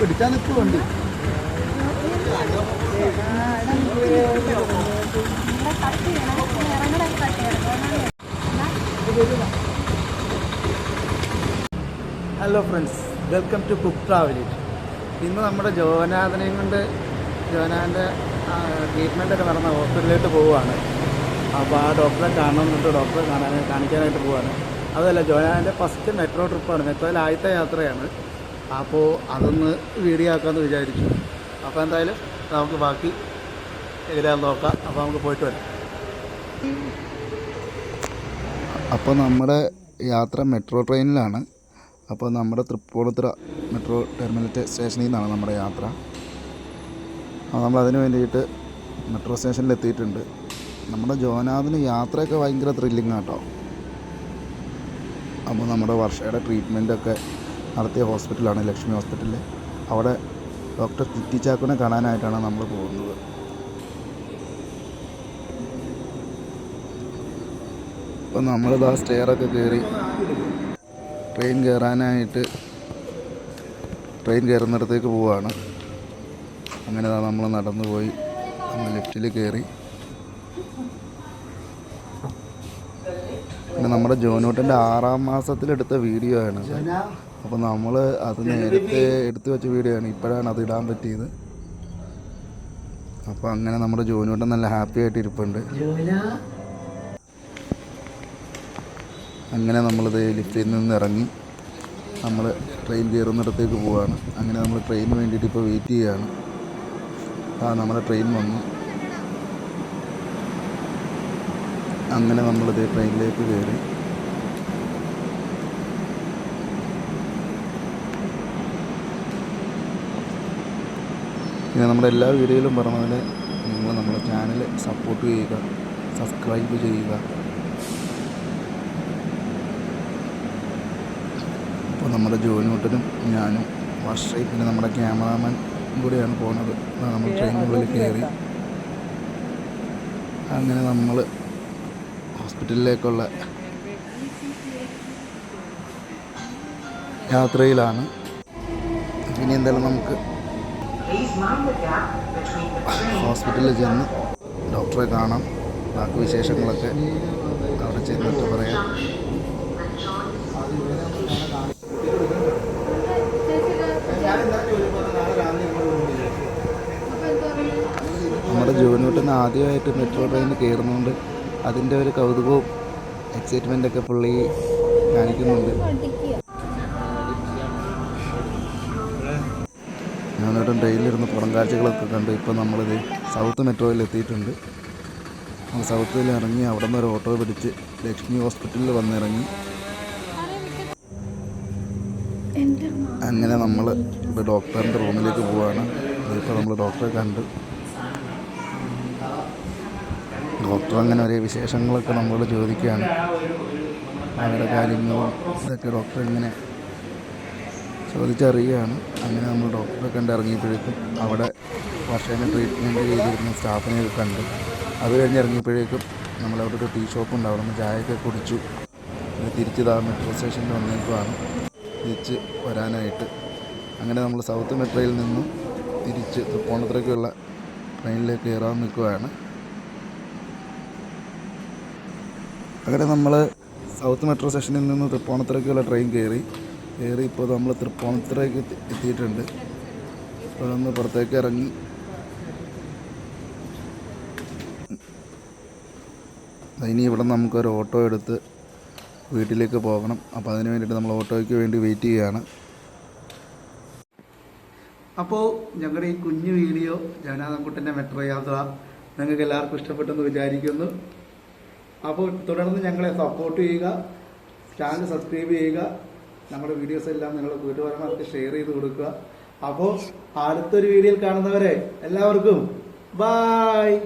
പിടിച്ചാൽ നിൽക്കും വണ്ടി hello friends welcome to cook ട്രാവലിറ്റ് ഇന്ന് നമ്മുടെ ജോനാഥനെയും കൊണ്ട് ജോനാഥന്റെ ട്രീറ്റ്മെന്റ് ഒക്കെ നടന്ന ഹോസ്പിറ്റലിലോട്ട് പോവുകയാണ്. അപ്പോൾ ആ ഡോക്ടറെ കാണണമെന്നുണ്ട് ഡോക്ടറെ കാണാൻ കാണിക്കാനായിട്ട് പോവുകയാണ്. അതല്ല ജോനാഥന്റെ ഫസ്റ്റ് മെട്രോ ട്രിപ്പാണ് മെട്രോയിൽ ആദ്യത്തെ യാത്രയാണ്. അപ്പോൾ അതൊന്ന് വീഡിയോ ആക്കാമെന്ന് വിചാരിച്ചു. അപ്പോൾ എന്തായാലും നമുക്ക് ബാക്കി എങ്ങനെയാണെന്ന് നോക്കാം. അപ്പോൾ നമുക്ക് പോയിട്ട് വരാം. അപ്പോൾ നമ്മുടെ യാത്ര മെട്രോ ട്രെയിനിലാണ്. അപ്പോൾ നമ്മുടെ തൃപ്പൂണിത്തുറ മെട്രോ ടെർമിനൽ സ്റ്റേഷനിൽ നിന്നാണ് നമ്മുടെ യാത്ര. നമ്മൾ അതിന് വേണ്ടിയിട്ട് മെട്രോ സ്റ്റേഷനിൽ എത്തിയിട്ടുണ്ട്. നമ്മുടെ ജോനാഥിന് യാത്രയൊക്കെ ഭയങ്കര ത്രില്ലിംഗ് കേട്ടോ അപ്പോൾ നമ്മുടെ വർഷയുടെ ട്രീറ്റ്മെന്റൊക്കെ നടത്തിയ ഹോസ്പിറ്റലാണ് ലക്ഷ്മി ഹോസ്പിറ്റലിൽ അവിടെ ഡോക്ടർ കിറ്റി ചാക്കുനെ കാണാനായിട്ടാണ് നമ്മൾ പോകുന്നത്. അപ്പോൾ നമ്മളിതാ സ്റ്റെയറൊക്കെ കയറി ട്രെയിൻ കയറാനായിട്ട് ട്രെയിൻ കയറുന്നിടത്തേക്ക് പോവുകയാണ് അങ്ങനെ നമ്മൾ നടന്നു പോയി നമ്മൾ ലിഫ്റ്റിൽ കയറി പിന്നെ നമ്മുടെ ജോനൂട്ടന്റെ ആറാം മാസത്തിലെടുത്ത വീഡിയോ ആണ്. അപ്പോൾ നമ്മൾ അത് നേരത്തെ എടുത്തു വെച്ച വീഡിയോ ആണ്. ഇപ്പോഴാണ് അത് ഇടാൻ പറ്റിയത്. അപ്പോൾ അങ്ങനെ നമ്മുടെ ജോനൂട്ടൻ നല്ല ഹാപ്പി ആയിട്ട് ഇരിപ്പുണ്ട്. അങ്ങനെ നമ്മളിത് ലിഫ്റ്റിൽ നിന്ന് ഇറങ്ങി നമ്മൾ ട്രെയിൻ കയറുന്നിടത്തേക്ക് പോവുകയാണ് അങ്ങനെ നമ്മൾ ട്രെയിനിന് വേണ്ടിയിട്ട് ഇപ്പോൾ വെയിറ്റ് ചെയ്യുകയാണ് ആ നമ്മുടെ ട്രെയിൻ വന്നു. അങ്ങനെ നമ്മളിത് ട്രെയിനിലേക്ക് കയറി. പിന്നെ നമ്മുടെ എല്ലാ വീഡിയോയിലും പറഞ്ഞ പോലെ നിങ്ങൾ നമ്മുടെ ചാനൽ സപ്പോർട്ട് ചെയ്യുക സബ്സ്ക്രൈബ് ചെയ്യുക. അപ്പോൾ നമ്മുടെ ജോലിമുട്ടനും ഞാനും വർഷയും പിന്നെ നമ്മുടെ ക്യാമറാമാൻ കൂടിയാണ് പോണത് നമ്മൾ ട്രെയിനുള്ളിൽ കയറി. അങ്ങനെ നമ്മൾ ഹോസ്പിറ്റലിലേക്കുള്ള യാത്രയിലാണ്. ഇനി എന്തായാലും നമുക്ക് ഹോസ്പിറ്റലിൽ ചെന്ന് ഡോക്ടറെ കാണാം. ബാക്കി വിശേഷങ്ങളൊക്കെ അവിടെ ചെന്നിട്ട് പറയാം. നമ്മുടെ ജോലിനോട്ടിന് ആദ്യമായിട്ട് മെട്രോ ട്രെയിനിൽ കയറുന്നതുകൊണ്ട് അതിന്റെ ഒരു കൗതുകവും എക്സൈറ്റ്മെന്റൊക്കെ പുള്ളി കാണിക്കുന്നുണ്ട്. ഞാനോട്ടും ട്രെയിനിലിരുന്ന് പുറം കാഴ്ചകളൊക്കെ കണ്ട് ഇപ്പോൾ നമ്മളിത് സൗത്ത് മെട്രോയിൽ എത്തിയിട്ടുണ്ട്. സൗത്തിൽ ഇറങ്ങി അവിടെ നിന്ന് ഒരു ഓട്ടോ പിടിച്ച് ലക്ഷ്മി ഹോസ്പിറ്റലിൽ വന്നിറങ്ങി. അങ്ങനെ നമ്മൾ ഇപ്പോൾ ഡോക്ടറിന്റെ റൂമിലേക്ക് പോവാണ്. ഇപ്പോൾ നമ്മൾ ഡോക്ടറെ കണ്ട്. ഡോക്ടർ അങ്ങനെ ഒരേ വിശേഷങ്ങളൊക്കെ നമ്മളോട് ചോദിക്കുകയാണ് അവരുടെ കാര്യങ്ങളും ഇതൊക്കെ ഡോക്ടർ ഇങ്ങനെ ചോദിച്ചറിയുകയാണ്. അങ്ങനെ നമ്മൾ ഡോക്ടറെ കണ്ട് ഇറങ്ങിയപ്പോഴേക്കും അവിടെ വർഷേനെ ട്രീറ്റ്മെന്റ് ചെയ്തിരുന്ന സ്റ്റാഫിനെയൊക്കെ കണ്ട്. അത് കഴിഞ്ഞ് ഇറങ്ങിയപ്പോഴേക്കും നമ്മളവിടെ ഒരു ടീ ഷോപ്പ് ഉണ്ട് അവിടെ ചായയൊക്കെ കുടിച്ചു. തിരിച്ച് ഇതാ മെട്രോ സ്റ്റേഷനിൽ വന്നേക്കുവാണ്. തിരിച്ച് വരാനായിട്ട്. അങ്ങനെ നമ്മൾ സൗത്ത് മെട്രോയിൽ നിന്നും തിരിച്ച് തൃപ്പൂണിത്തുറയ്ക്കുള്ള ട്രെയിനിലേക്ക് കയറാൻ നിൽക്കുകയാണ് അങ്ങനെ നമ്മൾ സൗത്ത് മെട്രോ സ്റ്റേഷനിൽ നിന്ന് തൃപ്പൂണിത്തുറയ്ക്കുള്ള ട്രെയിൻ കയറി. കയറി ഇപ്പോൾ നമ്മൾ തൃപ്പൂണിത്തുറയ്ക്ക് എത്തിയിട്ടുണ്ട്. ഇപ്പോൾ നമ്മൾ പുറത്തേക്ക് ഇറങ്ങി. ഇനി ഇവിടെ നമുക്കൊരു ഓട്ടോ എടുത്ത് വീട്ടിലേക്ക് പോകണം. അപ്പോൾ അതിന് വേണ്ടിയിട്ട് നമ്മൾ ഓട്ടോയ്ക്ക് വേണ്ടി വെയിറ്റ് ചെയ്യുകയാണ്. അപ്പോൾ ഞങ്ങളുടെ ഈ കുഞ്ഞു വീഡിയോ ജഗന്നാഥൻകുട്ടന്റെ മെട്രോ യാത്ര നിങ്ങൾക്ക് എല്ലാവർക്കും ഇഷ്ടപ്പെട്ടെന്ന് വിചാരിക്കുന്നു. അപ്പോൾ തുടർന്ന് ഞങ്ങളെ സപ്പോർട്ട് ചെയ്യുക ചാനൽ സബ്സ്ക്രൈബ് ചെയ്യുക നമ്മുടെ വീഡിയോസ് എല്ലാം നിങ്ങളുടെ കൂട്ടുകാരന്മാർക്ക് ഷെയർ ചെയ്ത് കൊടുക്കുക. അപ്പോൾ അടുത്തൊരു വീഡിയോയിൽ കാണുന്നവരെ എല്ലാവർക്കും ബായ്